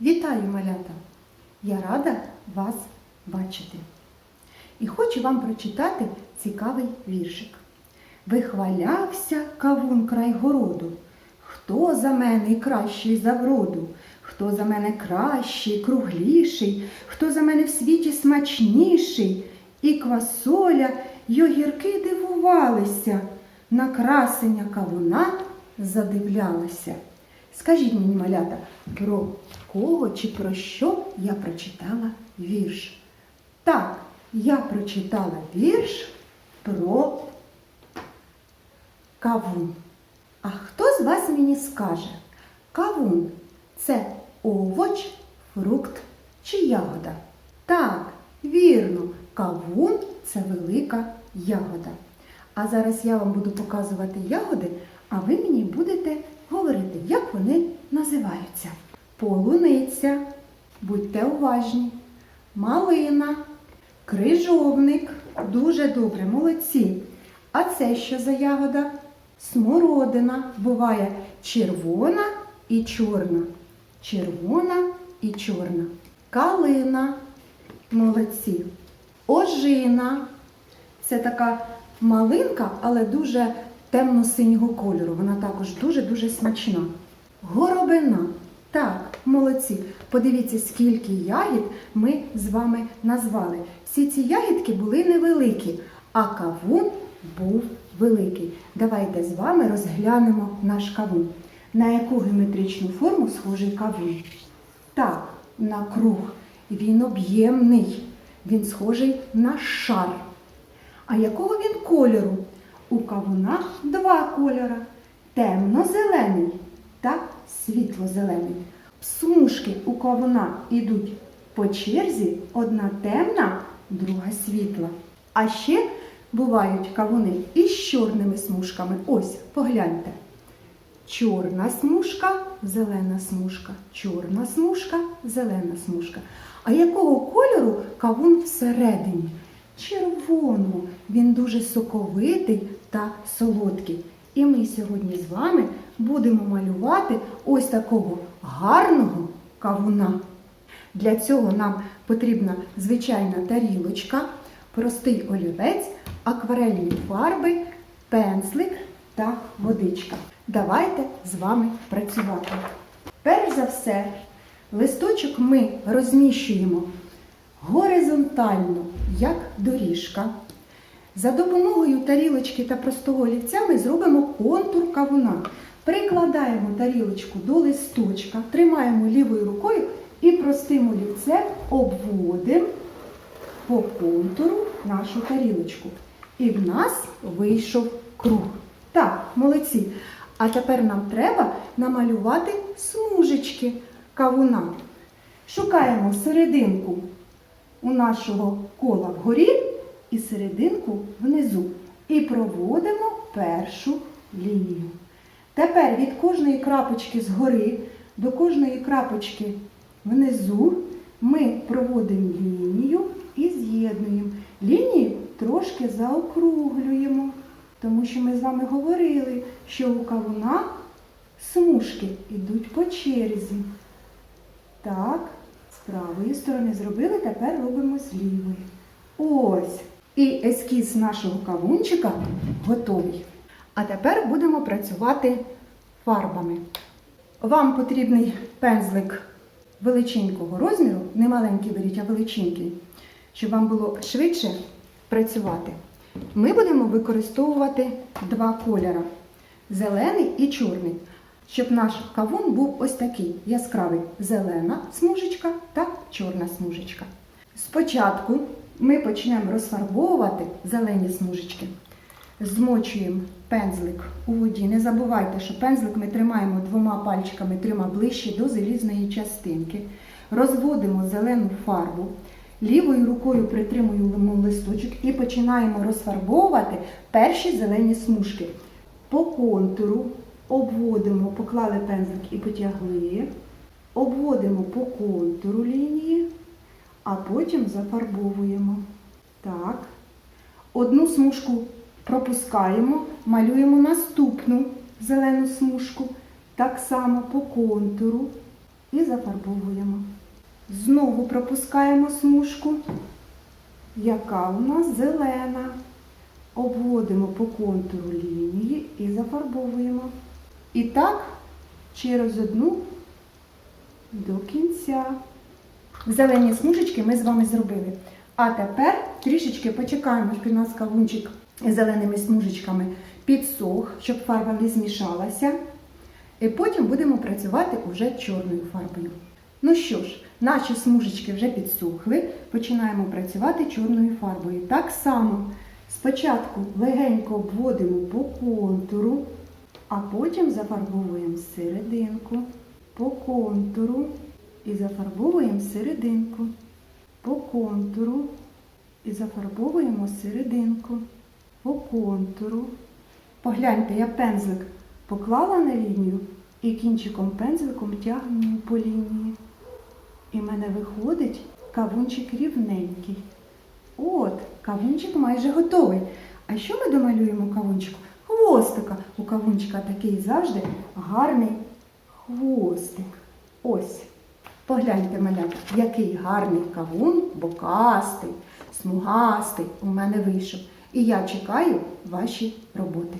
Вітаю, малята! Я рада вас бачити. І хочу вам прочитати цікавий віршик. Вихвалявся кавун край городу. Хто за мене кращий за вроду? Хто за мене кращий, кругліший, хто за мене в світі смачніший? І квасоля, й огірки дивувалися, на красення кавуна задивлялася. Скажіть мені, малята, про кого чи про що я прочитала вірш? Так, я прочитала вірш про кавун. А хто з вас мені скаже? Кавун це овоч, фрукт чи ягода? Так, вірно, кавун це велика ягода. А зараз я вам буду показувати ягоди, а ви мені будете говорити, як вони називаються. Полуниця, будьте уважні, малина, крижовник. Дуже добре, молодці. А це що за ягода? Смородина. Буває червона і чорна. Червона і чорна. Калина. Молодці. Ожина. Це така малинка, але дуже темно-синього кольору. Вона також дуже-дуже смачна. Горобина. Так, молодці. Подивіться, скільки ягід ми з вами назвали. Всі ці ягідки були невеликі, а кавун був великий. Давайте з вами розглянемо наш кавун. На яку геометричну форму схожий кавун? Так, на круг. Він об'ємний. Він схожий на шар. А якого він кольору? У кавуна два кольори. Темно-зелений та світло-зелений. Смужки у кавуна йдуть по черзі одна темна, друга світла. А ще бувають кавуни із чорними смужками. Ось, погляньте. Чорна смужка, зелена смужка, чорна смужка, зелена смужка. А якого кольору кавун всередині? Червоного. Він дуже соковитий та солодкий. І ми сьогодні з вами будемо малювати ось такого гарного кавуна. Для цього нам потрібна звичайна тарілочка, простий олівець, акварельні фарби, пензлик та водичка. Давайте з вами працювати. Перш за все, листочок ми розміщуємо горизонтально, як доріжка. За допомогою тарілочки та простого олівця ми зробимо контур кавуна. Прикладаємо тарілочку до листочка, тримаємо лівою рукою і простим олівцем обводимо по контуру нашу тарілочку. І в нас вийшов круг. Так, молодці. А тепер нам треба намалювати смужечки кавуна. Шукаємо серединку у нашого кола вгорі і серединку внизу. І проводимо першу лінію. Тепер від кожної крапочки згори до кожної крапочки внизу ми проводимо лінію і з'єднуємо. Лінію трошки заокруглюємо, тому що ми з вами говорили, що у кавуна смужки йдуть по черзі. Так, з правої сторони зробили, тепер робимо з лівої. Ось. І ескіз нашого кавунчика готовий. А тепер будемо працювати фарбами. Вам потрібний пензлик величенького розміру, не маленький беріть, а величенький, щоб вам було швидше працювати. Ми будемо використовувати два кольори зелений і чорний, щоб наш кавун був ось такий яскравий зелена смужечка та чорна смужечка. Спочатку ми почнемо розфарбовувати зелені смужечки. Змочуємо пензлик у воді. Не забувайте, що пензлик ми тримаємо двома пальчиками, трьома ближче до залізної частинки. Розводимо зелену фарбу. Лівою рукою притримуємо листочок і починаємо розфарбовувати перші зелені смужки. По контуру обводимо, поклали пензлик і потягли. Обводимо по контуру лінії, а потім зафарбовуємо. Так. Одну смужку пропускаємо, малюємо наступну зелену смужку. Так само по контуру. і зафарбовуємо. Знову пропускаємо смужку, яка у нас зелена. Обводимо по контуру лінії і зафарбовуємо. І так через одну до кінця. Зелені смужечки ми з вами зробили. А тепер трішечки почекаємо, поки у нас кавунчик зеленими смужечками підсох, щоб фарба не змішалася. І потім будемо працювати уже чорною фарбою. Ну що ж, наші смужечки вже підсохли, починаємо працювати чорною фарбою. Так само спочатку легенько обводимо по контуру, а потім зафарбовуємо серединку, по контуру і зафарбовуємо серединку, по контуру і зафарбовуємо серединку, по контуру. Погляньте, я пензлик поклала на лінію і кінчиком пензликом тягну по лінії. І в мене виходить кавунчик рівненький. От, кавунчик майже готовий. А що ми домалюємо кавунчику? Хвостика. У кавунчика такий завжди гарний хвостик. Ось. Погляньте мене, який гарний кавун, бокастий, смугастий у мене вийшов. І я чекаю ваші роботи.